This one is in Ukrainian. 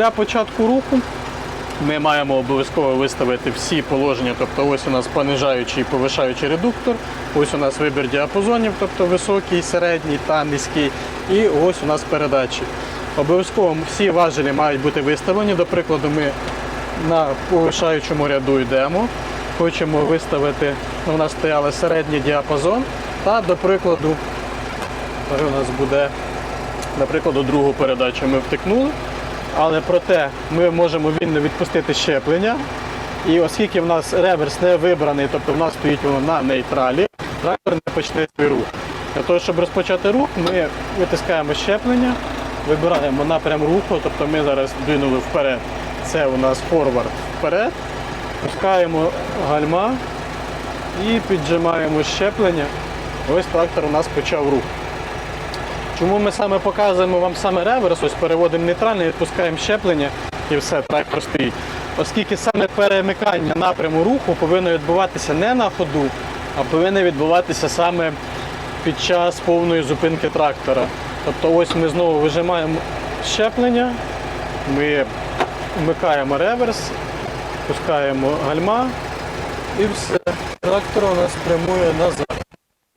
Для початку руху ми маємо обов'язково виставити всі положення. Тобто ось у нас понижаючий і повишаючий редуктор, ось у нас вибір діапазонів, тобто високий, середній та низький. І ось у нас передачі. Обов'язково всі важелі мають бути виставлені. До прикладу, ми на повишаючому ряду йдемо. Хочемо виставити, у нас стояли середній діапазон. Та, до прикладу, у нас буде, наприклад, другу передачу ми втикнули. Але проте ми можемо вільно відпустити щеплення. І оскільки в нас реверс не вибраний, тобто в нас стоїть воно на нейтралі, трактор не почне свій рух. Для того, щоб розпочати рух, ми витискаємо щеплення, вибираємо напрям руху, тобто ми зараз двинули вперед. Це у нас форвард вперед, пускаємо гальма і піджимаємо щеплення. Ось трактор у нас почав рух. Чому ми саме показуємо вам саме реверс, ось переводимо нейтральний, відпускаємо щеплення і все, трактор стоїть. Оскільки саме перемикання напряму руху повинно відбуватися не на ходу, а повинно відбуватися саме під час повної зупинки трактора. Тобто ось ми знову вижимаємо щеплення, ми вмикаємо реверс, пускаємо гальма і все. Трактор у нас прямує назад.